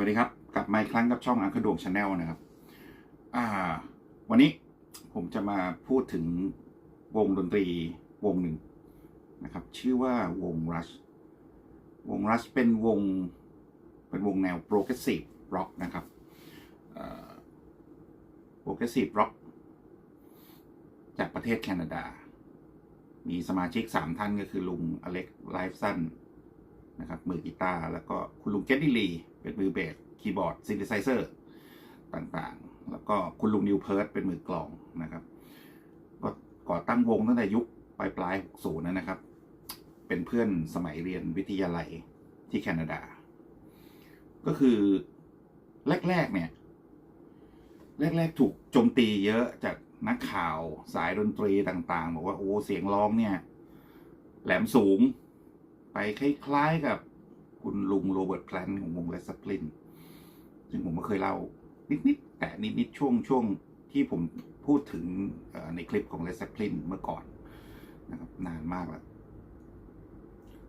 วัสดีครับกลับมาอีกครั้งกับช่องอังคดวงชาแนลนะครับ อ่า วันนี้ผมจะมาพูดถึงวงดนตรีวงหนึ่งนะครับ ชื่อว่าวง Rush วง Rush เป็นวงเป็นวงแนว Progressive Rock นะครับเอ่อ Progressive Rock จากประเทศแคนาดา มีสมาชิก 3 ท่านก็คือลุงอเล็กไลฟ์สันนะครับมือกีตาร์แล้วก็คุณลุงเกดดี้ลี เป็นมือเบสคีย์บอร์ดซินธิไซเซอร์ต่างๆ แล้วก็คุณลุงนิวเพิร์ดเป็นมือกลองนะครับ ก็ก่อตั้งวงตั้งแต่ยุคปลายปลาย60นะครับ เป็นเพื่อนสมัยเรียนวิทยาลัยที่แคนาดา ก็คือแรก ๆ เนี่ย แรก ๆ ถูกโจมตีเยอะจากนักข่าวสายดนตรีต่าง ๆ บอกว่าโอ้เสียงร้องเนี่ย แหลมสูง ไปคล้าย ๆ กับ คุณลุงโรเบิร์ตแพลนของวงเลสปลินซึ่งผมก็เคยเล่านิดๆแต่นิดๆช่วงช่วงที่ผมพูดถึงในคลิปของเลสปลินเมื่อก่อนนะครับนานมากแล้ว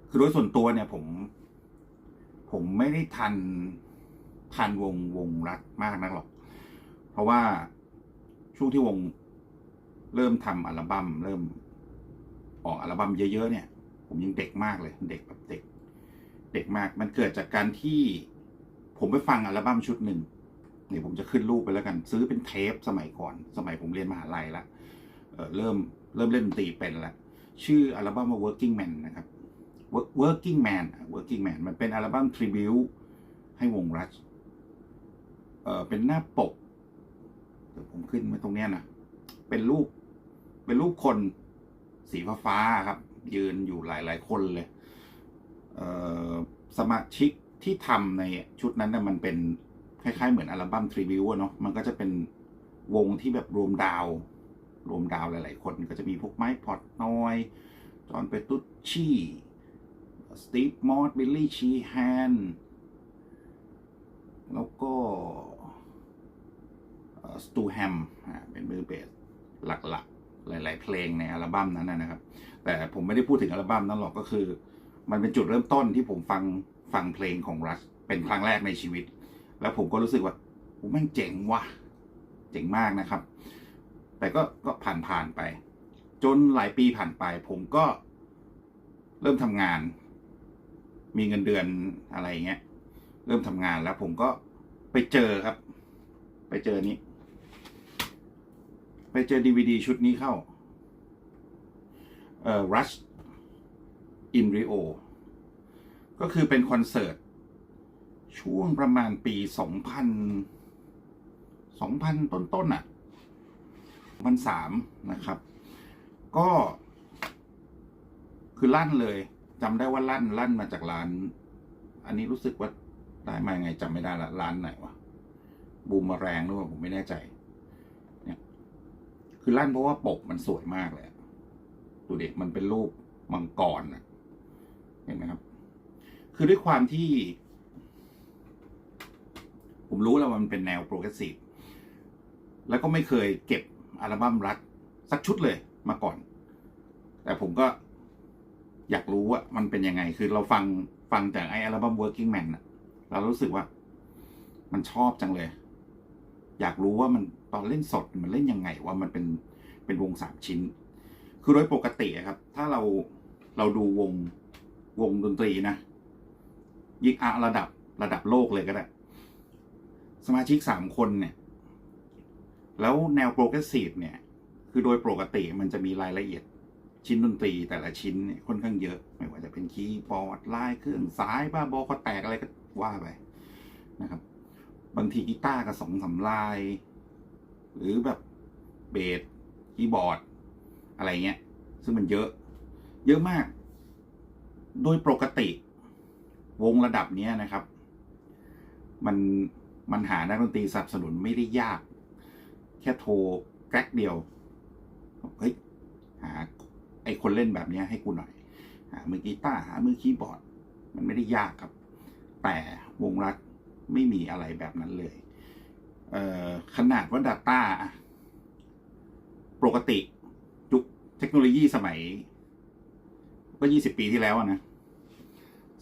คือโดยส่วนตัวเนี่ยผม ผมไม่ได้ทันทันวงวงรักมากนักหรอก เพราะว่าช่วงที่วงเริ่มทำอัลบั้มเริ่มออกอัลบั้มเยอะๆเนี่ย ผมยังเด็กมากเลย เด็กแบบเด็ก เด็กมาก มันเกิดจากการที่ผมไปฟังอัลบั้มชุดหนึ่งเดี๋ยวผมจะขึ้นรูปไปแล้วกัน ซื้อเป็นเทปสมัยก่อน สมัยผมเรียนมหาลัยละเเริ่มเริ่มเล่นดนตรีเป็นละชื่ออัลบั้มว่า Working Man นะครับ Working Man Working Man มันเป็นอัลบั้มทริบิวให้วงรัชเออเป็นหน้าปกเดี๋ยวผมขึ้นไว้ตรงเนี้ยนะเป็นรูปเป็นรูปคนสีฟ้าครับ ยืนอยู่หลาย ๆ คนเลย สมาชิกที่ทำในชุดนั้นน่ะมันเป็นคล้ายๆ เหมือนอัลบั้มทริบิวเนาะมันก็จะเป็นวงที่แบบรวมดาว รวมดาวหลายๆ คนก็จะมีพวกไม้พอตนอย จอห์นเปตุชชี่สตีฟมอสบิลลี่ชีแฮนแล้วก็สตูแฮมเป็นมือเบสหลักๆ หลาย ๆ เพลงในอัลบั้มนั้นนะครับ แต่ผมไม่ได้พูดถึงอัลบั้มนั้นหรอกก็คือ มันเป็นจุดเริ่มต้นที่ผมฟังฟังเพลงของรัชเป็นครั้งแรกในชีวิต แล้วผมก็รู้สึกว่าโอ้แม่งเจ๋งว่ะ เจ๋งมากนะครับ แต่ก็ก็ผ่านผ่านไป จนหลายปีผ่านไป ผมก็เริ่มทำงาน มีเงินเดือนอะไรเงี้ย เริ่มทำงานแล้วผมก็ไปเจอครับ ไปเจอนี้ ไปเจอดีวดีชุดนี้เข้า เอ่อ Rush in Rio ก็คือเป็นคอนเสิร์ต ช่วงประมาณปี 2000 2000 ต้นๆน่ะมันสามนะครับ ก็ คือลั่นเลยจำได้ว่าลั่นลั่นมาจากร้าน อันนี้รู้สึกว่าได้มาไงจำไม่ได้ละร้านไหนวะบูมมาแรงหรือเปล่าผมไม่แน่ใจ เนี่ย คือลั่นเพราะว่าปกมันสวยมากเลยอะดูเด็กมันเป็นรูปมังกรนะ เห็นไหมครับ คือด้วยความที่ ผมรู้แล้วว่ามันเป็นแนวโปรเกรสซีฟแล้วก็ไม่เคยเก็บอัลบั้มรัก สักชุดเลยมาก่อน แต่ผมก็อยากรู้ว่ามันเป็นยังไง คือเราฟังฟังจากไออัลบั้ม Working Man เรารู้สึกว่า มันชอบจังเลย อยากรู้ว่ามันตอนเล่นสดมันเล่นยังไง ว่ามันเป็นเป็นวงสามชิ้น คือโดยปกติครับ ถ้าเราเราดูวง วงดนตรีนะ ยิ่งอะระดับระดับโลกเลยก็ได้ สมาชิกสามคนเนี่ย แล้วแนวโปรเกรสซีฟเนี่ย คือโดยปกติมันจะมีรายละเอียดชิ้นดนตรีแต่ละชิ้นเนี่ยค่อนข้างเยอะ ไม่ว่าจะเป็นคีย์บอร์ดลายเครื่องสายบ้าบอคอแตกอะไรก็ว่าไปนะครับ บางทีกีตาร์ก็สองสามลาย หรือแบบเบสคีย์บอร์ด อะไรเงี้ย ซึ่งมันเยอะ เยอะมาก โดยปกติวงระดับนี้นะครับ มันมันหานักดนตรีสนับสนุนไม่ได้ยาก แค่โทรแกร็กเดียว เฮ้ย หา ไอคนเล่นแบบนี้ให้กูหน่อย หามือกีตาร์หามือคีย์บอร์ด มันไม่ได้ยากครับ แต่วงรัฐไม่มีอะไรแบบนั้นเลย เอ่อขนาดว่า Data อะปกติยุคเทคโนโลยีสมัย ก็ยี่สิบปีที่แล้วนะ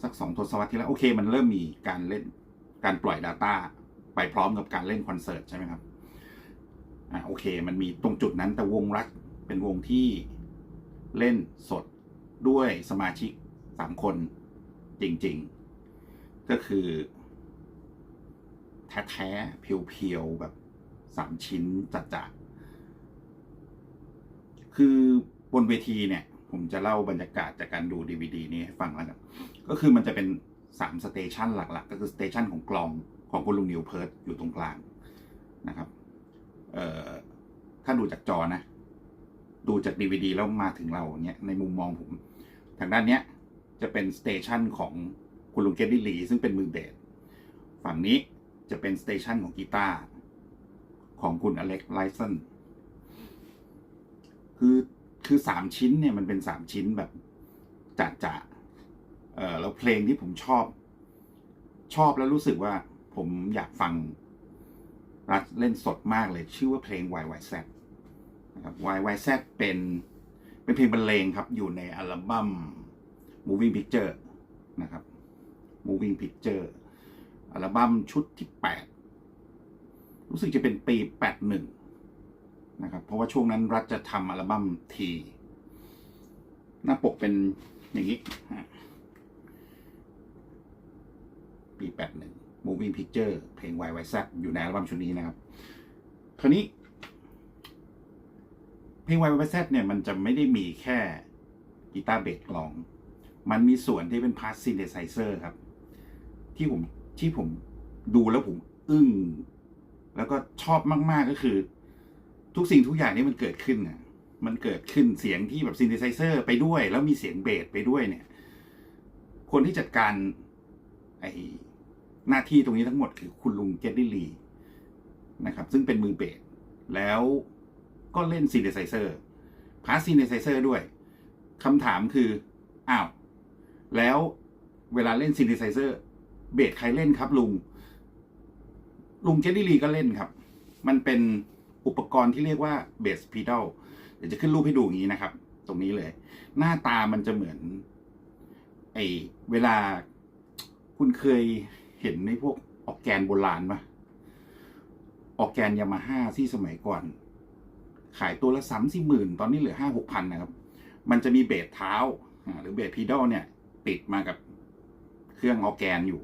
สักสองทศวรรษที่แล้ว โอเค มันเริ่มมีการเล่นการปล่อย Data ไปพร้อมกับการเล่นคอนเสิร์ตใช่ไหมครับอ่าโอเค มันมีตรงจุดนั้นแต่วงรักเป็นวงที่เล่นสดด้วยสมาชิกสามคนจริง ๆ ก็คือ แท้ๆเพียวๆแบบสามชิ้นจัดๆคือบนเวทีเนี่ย ผมจะเล่าบรรยากาศจากการดูดีวดีนี้ให้ฟังแล้วกันก็คือมันจะเป็นสามสเตชันหลักๆ ก็คือสเตชันของกลองของคุณลุงนิวเพิร์ดอยู่ตรงกลางนะครับเอ่อถ้าดูจากจอนะ ดูจากดีวดีแล้วมาถึงเราเนี่ยในมุมมองผม ทางด้านเนี้ยจะเป็นสเตชันของคุณลุงเกดดี้ลีซึ่งเป็นมือเบสฝั่งนี้จะเป็นสเตชันของกีตาร์ของคุณอเล็กไลซนคือ คือสามชิ้นเนี่ยมันเป็นสามชิ้นแบบจัดจะเออแล้วเพลงที่ผมชอบ ชอบแล้วรู้สึกว่าผมอยากฟังรัดเล่นสดมากเลย ชื่อว่าเพลง YYZ นะครับ YYZ เป็นเป็นเพลงบรรเลงครับ อยู่ในอัลบั้ม Moving Picture นะครับ Moving Picture อัลบั้มชุดที่ 8 รู้สึกจะเป็นปี 81 นะครับ เพราะว่าช่วงนั้นรัฐจะทำอัลบั้มที หน้าปกเป็นอย่างนี้ฮะปี81 Moving Picture เพลง YYZ อยู่ในอัลบั้มชุดนี้นะครับคราวนี้ เพลง YYZ เนี่ยมันจะไม่ได้มีแค่กีตาร์เบสกลอง มันมีส่วนที่เป็นพาร์ทซินเ h ไซเซอร์ครับ ที่ผมที่ผมดูแล้วผมอึ้ง แล้วก็ชอบมาก ๆ ก็คือ ทุกสิ่งทุกอย่างที่มันเกิดขึ้นน่ะ มันเกิดขึ้นเสียงที่แบบซินเ h ไซเซอร์ไปด้วย แล้วมีเสียงเบสไปด้วยเนี่ย คนที่จัดการไอหน้าที่ตรงนี้ทั้งหมดคือคุณลุงเกดดี้ลีนะครับ ซึ่งเป็นมือเบสแล้วก็เล่นซินเ h ไซเซอร์พาร์ซินเ h ไซเซอร์ด้วยคำถามคืออ้าวแล้วเวลาเล่นซิน t ไซเซอร์เบสใครเล่นครับลุง ลุงเจดดี้ลีก็เล่นครับ มันเป็น อุปกรณ์ที่เรียกว่าเบสพีด a ลเดี๋ยวจะขึ้นรูปให้ดูอย่างนี้นะครับ ตรงนี้เลย หน้าตามันจะเหมือนไอเวลาคุณเคยเห็นในพวกออกแกนโบราณปะออกแกนยามาฮ่าที่สมัยก่อน ขายตัวละสามสี่หมื่นตอนนี้เหลือห้าหกพันนะครับ มันจะมีเบสเท้าหรือเบสพีด a ลเนี่ย ติดมากับเครื่องออร์แกนอยู่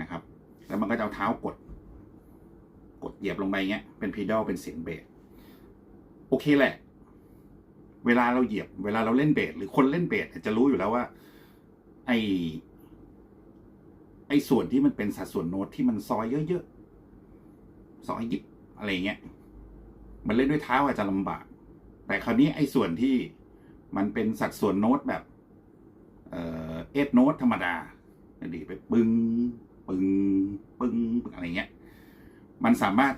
นะครับ แล้วมันก็จะเอาเท้ากด ดเหยียบลงไปเงี้ยเป็นพีด a ลเป็นเสียงเบสโอเคแหละ เวลาเราเหยียบ เวลาเราเล่นเบสหรือคนเล่นเบสจะรู้อยู่แล้วว่า ไอไอส่วนที่มันเป็นสัดส่วนโน้ตที่มันซอยเยอะๆซอยหยิบอะไรเงี้ยมันเล่นด้วยเท้าอาจจะลำบาก แต่คราวนี้ไอส่วนที่มันเป็นสัดส่วนโน้ตแบบ เออเอฟโน้ตธรรมดาดีไปปึงปึ้งปึ้งปึ้งอะไรเงี้ย มันสามารถ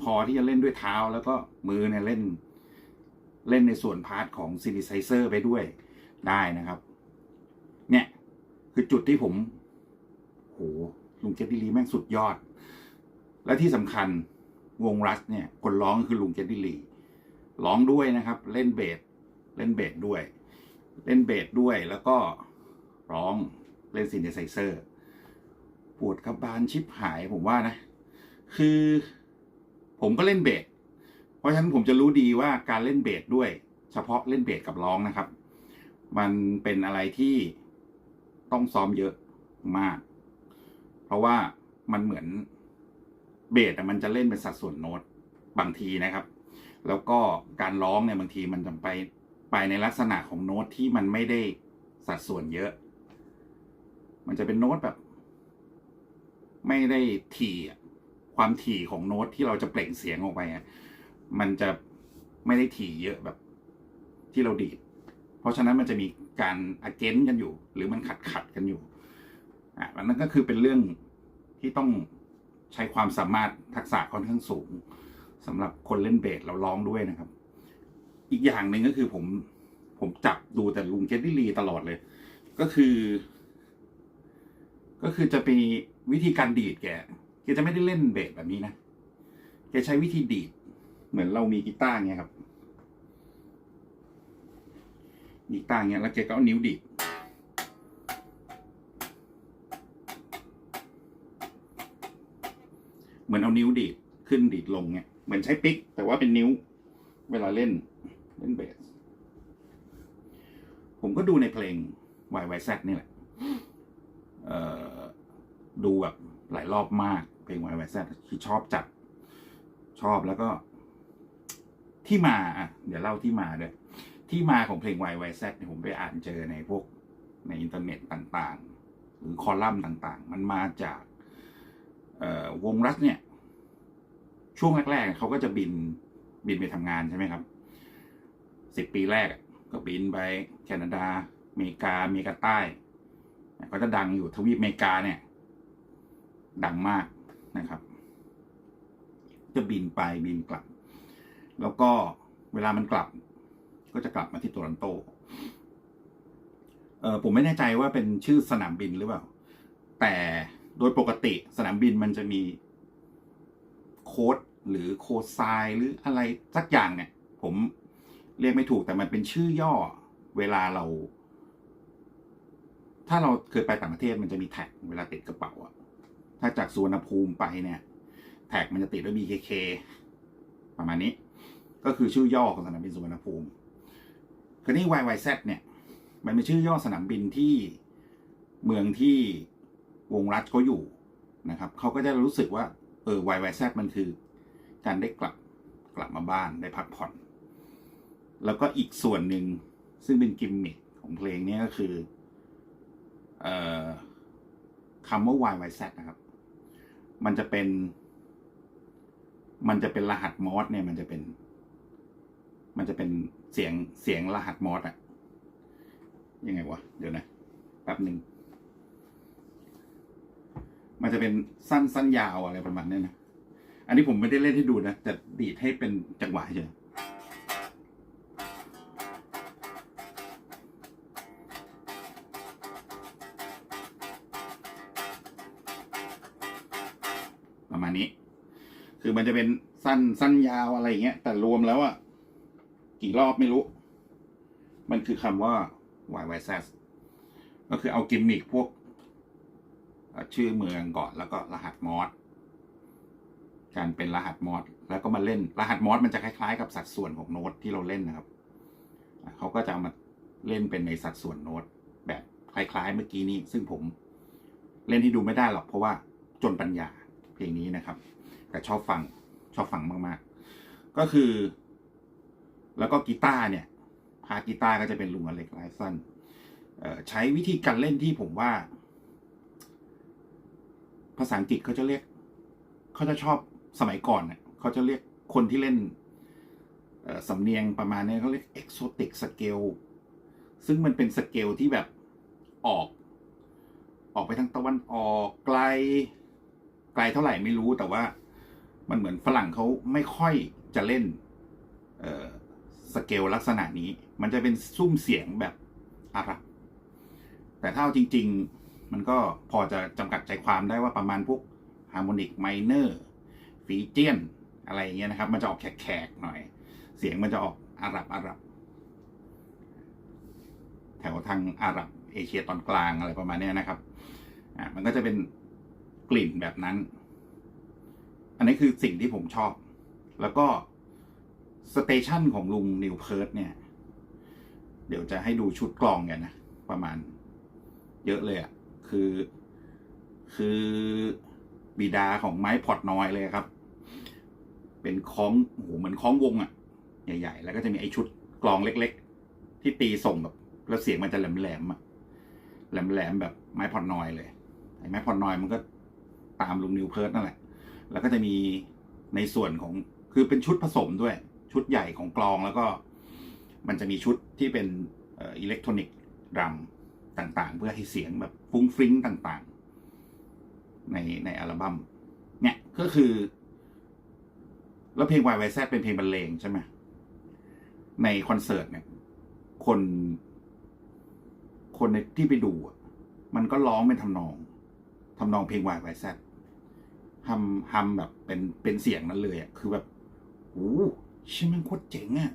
พอที่จะเล่นด้วยเท้าแล้วก็มือเนี่ยเล่น เล่นในส่วนพาร์ทของซินิไซเซอร์ไปด้วยได้นะครับ เนี่ย คือจุดที่ผม โหลุงเจดดี้ลีแม่งสุดยอด และที่สำคัญวงรัสเนี่ย คนร้องคือลุงเจดดี้ลีร้องด้วยนะครับ เล่นเบสเล่นเบสด้วย เล่นเบสด้วยแล้วก็ร้องเล่นซินเ h ไซเซอร์ ปวดกระบาลชิบหายผมว่านะ คือผมก็เล่นเบสเพราะฉะนั้นผมจะรู้ดีว่าการเล่นเบสด้วย เฉพาะเล่นเบสกับร้องนะครับ มันเป็นอะไรที่ต้องซ้อมเยอะมาก เพราะว่ามันเหมือนเบสอะมันจะเล่นเป็นสัดส่วนโน้ตบางทีนะครับ แล้วก็การร้องเนี่ยบางทีมันจะไปไปในลักษณะของโน้ตที่มันไม่ได้สัดส่วนเยอะ มันจะเป็นโน้ตแบบ ไม่ได้ถี่อะ ความถี่ของโน้ตที่เราจะเปล่งเสียงออกไปมันจะไม่ได้ถี่เยอะแบบที่เราดีด เพราะฉะนั้นมันจะมีการ against กันอยู่ หรือมันขัดขัดกันอยู่อะนั้นก็คือเป็นเรื่องที่ต้องใช้ความสามารถทักษะค่อนข้างสูงสำหรับคนเล่นเบสเราร้องด้วยนะครับ อีกอย่างหนึ่งก็คือผมผมจับดูแต่ลุงเจดดี้ลีตลอดเลย ก็คือ ก็คือจะมีวิธีการดีดแก แกจะไม่ได้เล่นเบสแบบนี้นะแกใช้วิธีดีด เหมือนเรามีกีตาร์เงี้ยครับกีตาร์เงี้ยแล้วแกก็เอานิ้วดีดเหมือนเอานิ้วดีดขึ้นดีดลงเนี่ยเหมือนใช้ปิก แต่ว่าเป็นนิ้ว เวลาเล่นเล่นเบสผมก็ดูในเพลง YYZ นี่แหละดูแบบ หลายรอบมากเพลง YYZ คือชอบจัดชอบแล้วก็ ที่มาอะเดี๋ยวเล่าที่มาด้วยที่มาของเพลง YYZ เนี่ยผมไปอ่านเจอในพวกในอินเทอร์เน็ตต่าง ๆ หรือคอลัมน์ต่าง ๆ มันมาจากวงรัฐเนี่ย ช่วงแรกๆเขาก็จะบินบินไปทำงานใช่ไหมครับสิบปีแรกก็บินไปแคนาดาอเมริกาอเมริกาใต้ ก็จะดังอยู่ทวีปอเมริกาเนี่ย ดังมากนะครับ จะบินไปบินกลับ แล้วก็เวลามันกลับ ก็จะกลับมาที่โตรอนโตเออผมไม่แน่ใจว่าเป็นชื่อสนามบินหรือเปล่า แต่โดยปกติสนามบินมันจะมีโค้ดหรือโค้ดไซน์หรืออะไรสักอย่างเนี่ย ผมเรียกไม่ถูกแต่มันเป็นชื่อย่อเวลาเรา ถ้าเราเคยไปต่างประเทศมันจะมีแท็กเวลาติดกระเป๋าอะ ถ้าจากสุวรรณภูมิไปเนี่ย แท็กมันจะติดด้วย BKK ประมาณนี้ ก็คือชื่อย่อของสนามบินสุวรรณภูมิคราวนี้ YYZ เนี่ย มันเป็นชื่อย่อสนามบินที่เมืองที่วงรัฐเขาอยู่นะครับเขาก็จะรู้สึกว่าเออ YYZ มันคือ การได้กลับกลับมาบ้านได้พักผ่อน แล้วก็อีกส่วนหนึ่งซึ่งเป็นกิมมิคของเพลงนี้ก็คืออ่อคำว่า YYZ นะครับ มันจะเป็น มันจะเป็นรหัสมอสเนี่ย มันจะเป็น มันจะเป็นเสียงเสียงรหัสมอสอะยังไงวะ เดี๋ยวนะแป๊บหนึ่งมันจะเป็นสั้นสั้นยาวอะไรประมาณนี้นะ อันนี้ผมไม่ได้เล่นให้ดูนะ แต่ดีดให้เป็นจังหวะเฉย คือมันจะเป็นสั้นสั้นยาวอะไรเงี้ย แต่รวมแล้วอะกี่รอบไม่รู้ มันคือคำว่า YYZ ก็คือเอากิมมิคพวก ชื่อเมืองก่อนแล้วก็รหัสมอสการเป็นรหัสมอสแล้วก็มาเล่น รหัสมอสมันจะคล้ายๆ กับสัดส่วนของโน้ตที่เราเล่นนะครับเขาก็จะเอามาเล่นเป็นในสัดส่วนโน้ตแบบคล้ายๆ เมื่อกี้นี้ ซึ่งผมเล่นให้ดูไม่ได้หรอกเพราะว่าจนปัญญาเพลงนี้นะครับ แต่ชอบฟัง ชอบฟังมากๆ ก็คือ แล้วก็กีตาร์เนี่ย พากีตาร์ก็จะเป็นลุงอเล็กไลสันใช้วิธีการเล่นที่ผมว่า ภาษาอังกฤษเขาจะเรียก เขาจะชอบสมัยก่อนเนี่ยเขาจะเรียกคนที่เล่นสำเนียงประมาณนี้เขาเรียก exotic scale ซึ่งมันเป็นสเกลที่แบบออก ออกไปทางตะวันออกไกล ไกลเท่าไหร่ไม่รู้แต่ว่า มันเหมือนฝรั่งเขาไม่ค่อยจะเล่นสเกลลักษณะนี้ มันจะเป็นซุ้มเสียงแบบอาหรับ แต่ถ้าจริง ๆ มันก็พอจะจำกัดใจความได้ว่าประมาณพวกฮาร์โมนิกไมเนอร์ฟีเจียน อะไรอย่างเงี้ยนะครับ มันจะออกแขกๆหน่อย เสียงมันจะออกอาหรับอาหรับ แถวทางอาหรับเอเชียตอนกลางอะไรประมาณนี้นะครับ อ่า มันก็จะเป็นกลิ่นแบบนั้น อันนี้คือสิ่งที่ผมชอบ แล้วก็สเตชันของลุงนิวเพิร์ดเนี่ย เดี๋ยวจะให้ดูชุดกลองกันนะ ประมาณ เยอะเลยอะ่ะ คือ คือบิดาของไม้พอร์ตนอยเลยครับ เป็นคล้องโอ้โหเหมือนคล้องวงอะ่ะ ใหญ่ๆ แล้วก็จะมีไอชุดกลองเล็กๆ ที่ตีส่งแบบ แล้วเสียงมันจะแหลมๆอะแหลมๆแบบไม้พอร์ตนอยเลย ไอ้ไม้พอร์ตนอยมันก็ตามลุงนิวเพิร์ดนั่นแหละ แล้วก็จะมีในส่วนของคือเป็นชุดผสมด้วย ชุดใหญ่ของกลองแล้วก็ มันจะมีชุดที่เป็นอิเล็กทรอนิกส์ดรัมต่างๆ เพื่อให้เสียงแบบฟุ้งฟริ้งต่างๆ ในในอัลบั้มเนี่ยก็คือ แล้วเพลง YYZ เป็นเพลงบรรเลงใช่ไหมในคอนเสิร์ตเนี่ย คน คนในที่ไปดู มันก็ร้องเป็นทำนองทำนองเพลง YYZ ทำทำแบบเป็นเป็นเสียงนั้นเลยอะคือแบบโอ้ใช่มันโคตรเจ๋งอะ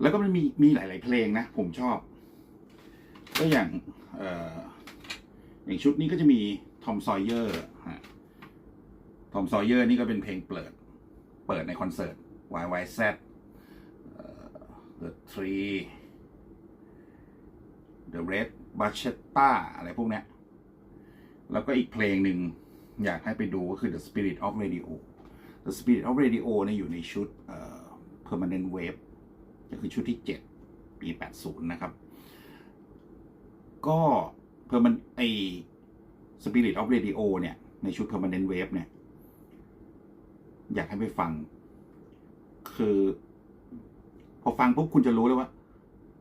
แล้วก็มันมีมีหลาย ๆ เพลงนะ ผมชอบ ก็อย่างเอ่ออย่างชุดนี้ก็จะมีทอมซอยเยอร์ฮะทอมซอยเยอร์นี่ก็เป็นเพลงเปิด เปิดในคอนเสิร์ต YYZ เอ่อ The Tree The Red Bachata อะไรพวกเนี้ย แล้วก็อีกเพลงหนึ่ง อยากให้ไปดูก็คือ The Spirit of Radio The Spirit of Radio เนี่ยอยู่ในชุด Permanent Wave ก็คือชุดที่ 7 ปี 80 นะครับ ก็เพอร์มันไอ Spirit of Radio เนี่ย ในชุด Permanent Wave เนี่ย อยากให้ไปฟัง คือ พอฟังปุ๊บคุณจะรู้เลยว่า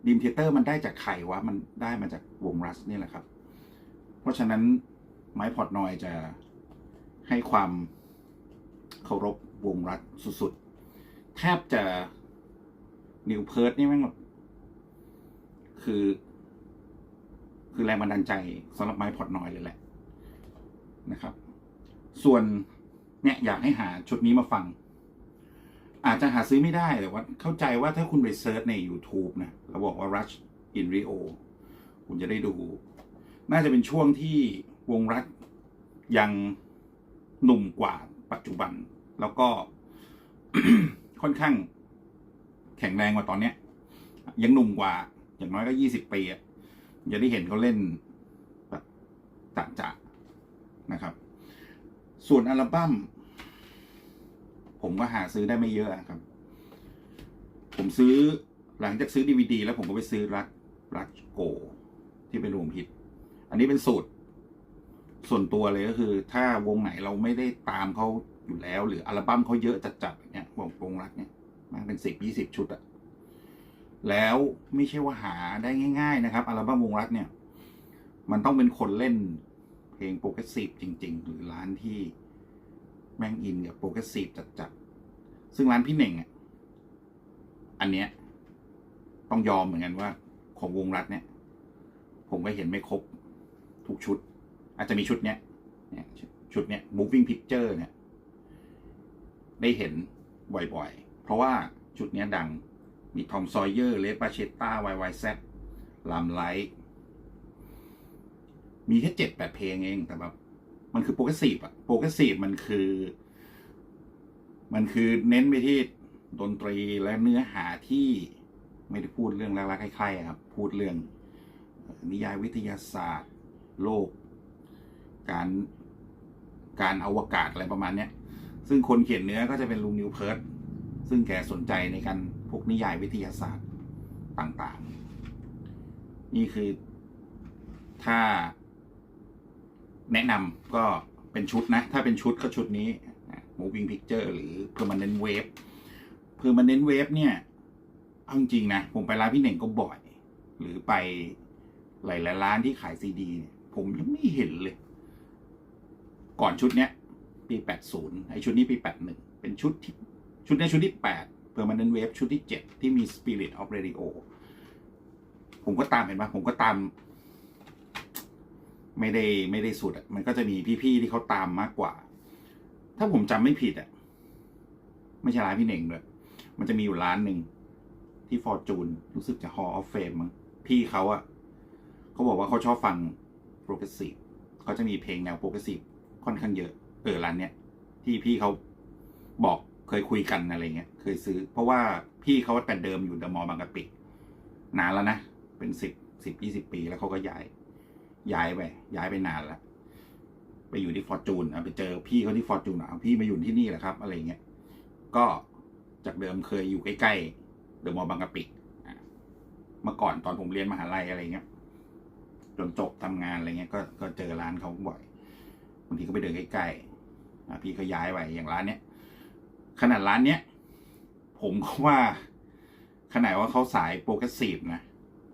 ดีมเทเตอร์มันได้จากใครวะ มันได้มาจากวงรัสนี่แหละครับ เพราะฉะนั้นไม้พอร์ตนอยจะ ให้ความเคารพวงรัฐสุดๆ แทบจะนิวเพิร์ดนี่แม่งแบบคือ คือแรงบันดาลใจสำหรับไม้พอร์ตนอยเลยแหละนะครับ ส่วนเนี่ยอยากให้หาชุดนี้มาฟัง อาจจะหาซื้อไม่ได้แต่ว่า เข้าใจว่าถ้าคุณไปเซิร์ชใน YouTube นะแล้วบอกว่า Rush in Rio คุณจะได้ดู น่าจะเป็นช่วงที่วงรัฐยัง หนุ่มกว่าปัจจุบัน แล้วก็ค่อนข้าง แข็งแรงกว่าตอนเนี้ย ยังหนุ่มกว่า อย่างน้อยก็ยี่สิบปีอะจะได้เห็นเขาเล่นแบบจะจะนะครับ ส่วนอัลบั้มผมก็หาซื้อได้ไม่เยอะครับ ผมซื้อหลังจากซื้อดีวดีแล้วผมก็ไปซื้อรักรักโก ที่เป็นรวมฮิต อันนี้เป็นสูตร ส่วนตัวเลยก็คือ ถ้าวงไหนเราไม่ได้ตามเขาอยู่แล้ว หรืออัลบั้มเขาเยอะจัดๆเนี่ย วงวงรักเนี่ยมันเป็นสิบยี่สิบชุดอะแล้วไม่ใช่ว่าหาได้ง่าย ๆ นะครับ อัลบั้มวงรักเนี่ย มันต้องเป็นคนเล่นเพลงโปรเกรสซีฟจริง ๆ หรือร้านที่แม่งอินกับโปรเกรสซีฟจัดๆซึ่งร้านพี่เน่งอะอันเนี้ยต้องยอมเหมือนกันว่า ของวงรัฐเนี่ย ผมก็เห็นไม่ครบทุกชุด อาจจะมีชุดเนี้ยชุดเนี้ย moving picture เนี่ย ได้เห็นบ่อยๆ เพราะว่าชุดเนี้ยดังมีทอมซอยเยอร์เลปาเชตตาวายวายแซดลามไลท์มีแค่เจ็ดแปดเพลงเองแต่แบบมันคือโปรเกรสซีฟอะโปรเกรสซีฟมันคือ มันคือเน้นไปที่ดนตรีและเนื้อหาที่ไม่ได้พูดเรื่องรักๆใครๆครับ พูดเรื่องนิยายวิทยาศาสตร์ โลก การการอวกาศอะไรประมาณเนี้ย ซึ่งคนเขียนเนื้อก็จะเป็นลุงนิวเพิร์ดซึ่งแกสนใจในการพวกนิยายวิทยาศาสตร์ต่างๆ นี่คือถ้าแนะนำก็เป็นชุดนะ ถ้าเป็นชุดก็ชุดนี้ moving picture หรือ permanent wave permanent wave เนี่ย เอาจริงนะ ผมไปร้านพี่เน่งก็บ่อย หรือไปหลายๆร้านที่ขายซีดีเนี่ย ผมยังไม่เห็นเลย ก่อนชุดเนี้ยปี80ไอชุดนี้ปี81เป็นชุดที่ชุดนี้ชุดที่8 permanent wave ชุดที่7ที่มี spirit of radio ผมก็ตามเห็นปะผมก็ตาม ไม่ได้ไม่ได้สุดอะมันก็จะมีพี่ๆที่เขาตามมากกว่า ถ้าผมจำไม่ผิดอะ ไม่ใช่ร้านพี่เน่งเลยมันจะมีอยู่ร้านหนึ่งที่ฟอร์จูนรู้สึกจะ Hall of Fame มั้งพี่เขาอะเขาบอกว่าเขาชอบฟังโปรเกรสซีฟเขาจะมีเพลงแนวโปรเกรสซีฟ ค่อนข้างเยอะ เออร้านเนี้ยที่พี่เขาบอกเคยคุยกันอะไรเงี้ยเคยซื้อ เพราะว่าพี่เขาแต่เดิมอยู่เดอะมอลล์บางกะปินานแล้วนะ เป็นสิบสิบยี่สิบปีแล้วเขาก็ย้าย ย้ายไปย้ายไปนานแล้วไปอยู่ที่ฟอร์จูนไปเจอพี่เขาที่ฟอร์จูนอะพี่มาอยู่ที่นี่แหละครับ อะไรเงี้ยก็จากเดิมเคยอยู่ใกล้ๆเดอะมอลล์บางกะปิเมื่อก่อนตอนผมเรียนมหาลัยอะไรเงี้ยจนจบทำงานอะไรเงี้ยก็ก็เจอร้านเขาบ่อย บางทีก็ไปเดินใกล้ๆพี่เขาย้ายไปอย่างร้านเนี้ยขนาดร้านเนี้ยผมก็ว่าขนาดว่าเขาสายโปรเกรสซีฟนะ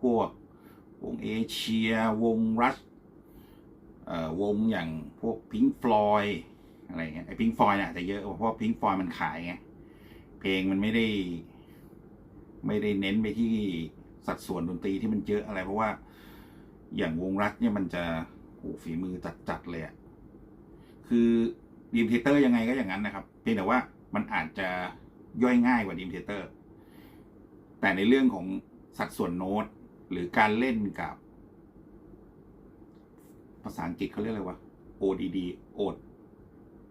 พวกวงเอเชีย วงรัชเอ่อวงอย่างพวกพิงฟลอยอะไรเงี้ยไอพิงฟลอยอาจจะเยอะเพราะพิงฟลอยมันขายไงเพลงมันไม่ได้ ไม่ได้เน้นไปที่สัดส่วนดนตรีที่มันเยอะอะไรเพราะว่าอย่างวงรัฐเนี่ยมันจะโหฝีมือจัดๆเลยอะ คือดีมเทเตอร์ยังไงก็อย่างนั้นนะครับ เพียงแต่ว่ามันอาจจะย่อยง่ายกว่าดีมเทเตอร์ แต่ในเรื่องของสัดส่วนโน้ต หรือการเล่นกับ ภาษาอังกฤษเขาเรียกอะไรวะ ODD โอด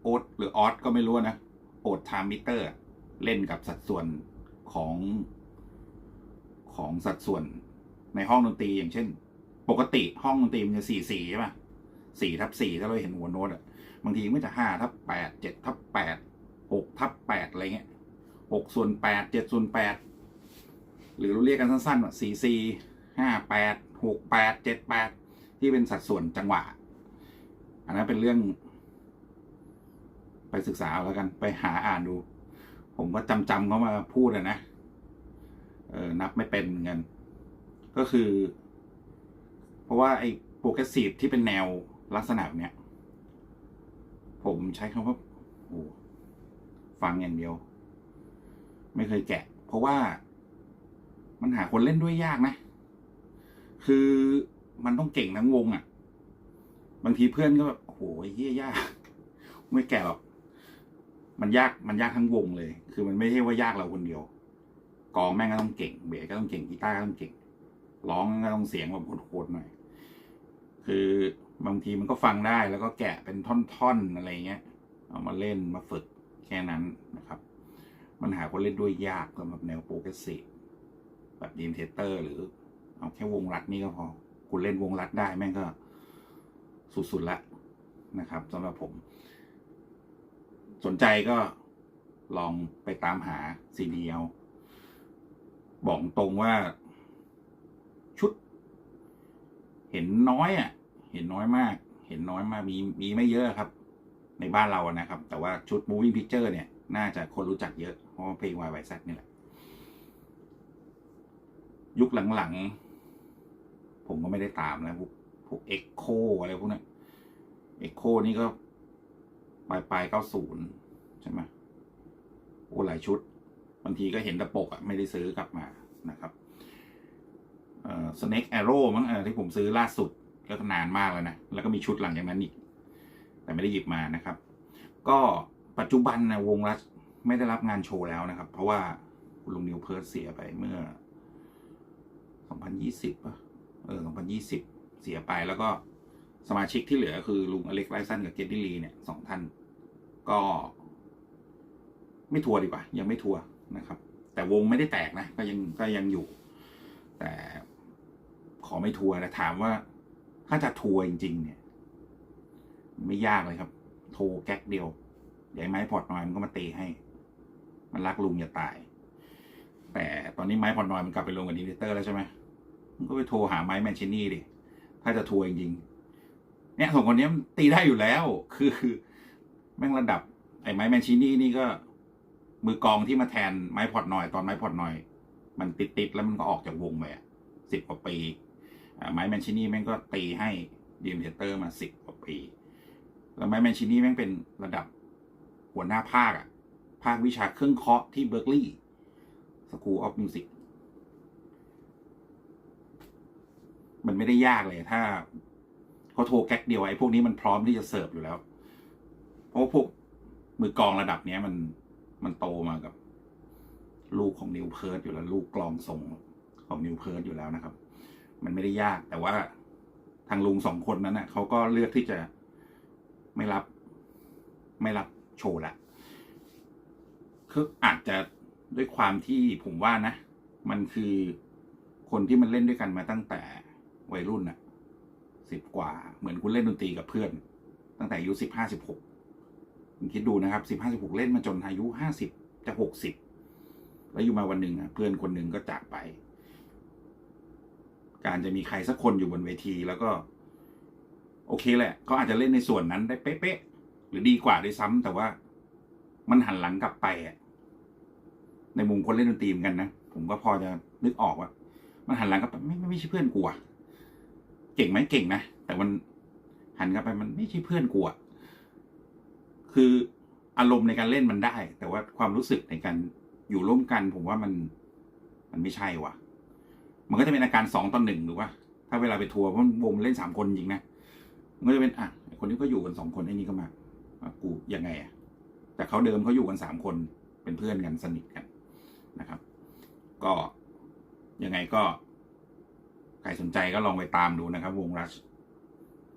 โอ๊ตหรือออสก็ไม่รู้นะโอดไทม์มิเตอร์ เล่นกับสัดส่วนของของสัดส่วนในห้องดนตรีอย่างเช่น ปกติห้องดนตรีมันจะสี่สี่ใช่ป่ะสี่ทับสี่ถ้าเราเห็นหัวโน้ตอะ บางทีมันจะห้าทับแปดเจ็ดทับแปดหกทับแปดอะไรเงี้ยหกส่วนแปดเจ็ดส่วนแปดหรือเราเรียกกันสั้นๆว่าสี่สี่ห้าแปดหกแปดเจ็ดแปดที่เป็นสัดส่วนจังหวะ อันนั้นเป็นเรื่อง ไปศึกษาแล้วกันไปหาอ่านดู ผมก็จำจำเขามาพูดอะนะเออนับไม่เป็นเหมือนกันก็คือ เพราะว่าไอ้โปรเกรสซีฟที่เป็นแนวลักษณะแบบเนี้ย ผมใช้คำว่าโอ้ฟังอย่างเดียว ไม่เคยแกะ เพราะว่ามันหาคนเล่นด้วยยากนะ คือมันต้องเก่งทั้งวงอะ่ะ บางทีเพื่อนก็แบบโอ้โหเฮียยาก ไม่แกะหรอก มันยากมันยากทั้งวงเลย คือมันไม่ใช่ว่ายากเราคนเดียวกองแม่งก็ต้องเก่งเบสก็ต้องเก่งกีตาร์ก็ต้องเก่งร้องก็ต้องเสียงแบบโคตรๆหน่อย คือ บางทีมันก็ฟังได้แล้วก็แกะเป็นท่อนๆอะไรเงี้ย เอามาเล่นมาฝึกแค่นั้นนะครับ มันหาคนเล่นด้วยยากสำหรับแนวโปรเกรสซีฟแบบดีมเทเตอร์หรือ เอาแค่วงรัดนี่ก็พอ คุณเล่นวงรัดได้แม่งก็สุดๆละนะครับสำหรับผม สนใจก็ลองไปตามหาซีดีเอาบอกตรงว่าชุด เห็นน้อยอะ เห็นน้อยมาก เห็นน้อยมากมีมีไม่เยอะครับ ในบ้านเราอะนะครับ แต่ว่าชุด moving picture เนี่ย น่าจะคนรู้จักเยอะ เพราะว่าเพลง Y Y Z นี่แหละ ยุคหลังๆ ผมก็ไม่ได้ตามแล้วพวกพวก Echo อะไรพวกนั้น Echo นี่ก็ปลายปลายเก้าศูนย์ใช่ไหมโอ้หลายชุด บางทีก็เห็นแต่ปกอะไม่ได้ซื้อกลับมานะครับเอ่อ Snake Arrow มั้งที่ผมซื้อล่าสุด ก็นานมากแล้วนะ แล้วก็มีชุดหลังจากนั้นอีก แต่ไม่ได้หยิบมานะครับ ก็ปัจจุบันนะวงรัชไม่ได้รับงานโชว์แล้วนะครับ เพราะว่าคุณลุงนิวเพิร์สเสียไปเมื่อ 2020ป่ะ เออ 2020 เสียไปแล้วก็สมาชิกที่เหลือคือลุงอเล็กไรสันกับเกดดี้ลีเนี่ยสองท่าน ก็ ไม่ทัวร์ดีกว่า ยังไม่ทัวร์นะครับ แต่วงไม่ได้แตกนะ ก็ยังก็ยังอยู่ แต่ขอไม่ทัวร์แต่ถามว่า ถ้าจะทัวร์จริง ๆ เนี่ย ไม่ยากเลยครับ โทรแก๊กเดียวใหญ่ไม้พอร์ตนอยมันก็มาเตีให้ มันรักลุงอย่าตาย แต่ตอนนี้ไม้พอร์ตนอยมันกลับไปลงกับดีเเตอร์แล้วใช่ไหมมันก็ไปโทรหาไม้แมนชินี่ดิถ้าจะทัวร์จริงๆเนี่ยสองคนนี้ตีได้อยู่แล้ว คือแม่งระดับ ไอ้ไม้แมนชินี่นี่ก็ มือกองที่มาแทนไม้พอร์ตนอย ตอนไม้พอร์ตนอย มันติดๆแล้วมันก็ออกจากวงไปสิบกว่าปี ไม้แมนชินี่แม่งก็ตีให้ดีมเทเตอร์มาสิบกว่าปี แล้วไม้แมนชินี่แม่งเป็นระดับหัวหน้าภาคอะภาควิชาเครื่องเคาะที่เบอร์กลีย์สกู o ออฟมิวสิกมันไม่ได้ยากเลยถ้าเขาโทรแก๊กเดียวไอ้พวกนี้มันพร้อมที่จะเสิร์ฟอยู่แล้ว เพราะพวกมือกองระดับเนี้ยมันมันโตมากับ ลูกของนิวเพิร์ดอยู่แล้ว ลูกกลองทรงของนิวเพิร์ดอยู่แล้วนะครับ มันไม่ได้ยาก แต่ว่าทางลุงสองคนนั้นนะเขาก็เลือกที่จะไม่รับ ไม่รับโชว์ละคืออาจจะด้วยความที่ผมว่านะ มันคือคนที่มันเล่นด้วยกันมาตั้งแต่วัยรุ่นน่ะสิบกว่า เหมือนคุณเล่นดนตรีกับเพื่อน ตั้งแต่อายุสิบห้าสิบหกคุณคิดดูนะครับสิบห้าสิบหกเล่นมาจนอายุห้าสิบจะหกสิบแล้วอยู่มาวันหนึ่งอะเพื่อนคนหนึ่งก็จากไป การจะมีใครสักคนอยู่บนเวทีแล้วก็ โอเคแหละเขาอาจจะเล่นในส่วนนั้นได้เป๊ะๆหรือดีกว่าด้วยซ้ำแต่ว่ามันหันหลังกลับไปอะในมุมคนเล่นดนตรีเหมือนกันนะผมก็พอจะนึกออกว่า มันหันหลังกลับไปไม่ไม่ไม่ใช่เพื่อนกูอะเก่งไหมเก่งนะแต่มันหันกลับไปมันไม่ใช่เพื่อนกูอะคืออารมณ์ในการเล่นมันได้ แต่ว่าความรู้สึกในการอยู่ร่วมกัน ผมว่ามันมันไม่ใช่ว่ะ มันก็จะเป็นอาการสองต่อหนึ่งหรือว่าถ้าเวลาไปทัวร์เพราะวงเล่นสามคนจริงนะมันก็จะเป็นอะคนนี้ก็อยู่กันสองคนไอ้นี่ก็มากูยังไงอะแต่เขาเดิมเขาอยู่กันสามคนเป็นเพื่อนกันสนิทกันนะครับ ก็ยังไงก็ใครสนใจก็ลองไปตามดูนะครับ วงรัช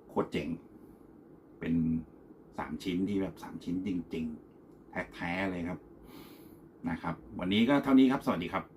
โคตรเจ๋ง เป็นสามชิ้นที่แบบสามชิ้นจริง ๆ แท้ๆเลยครับนะครับ วันนี้ก็เท่านี้ครับ สวัสดีครับ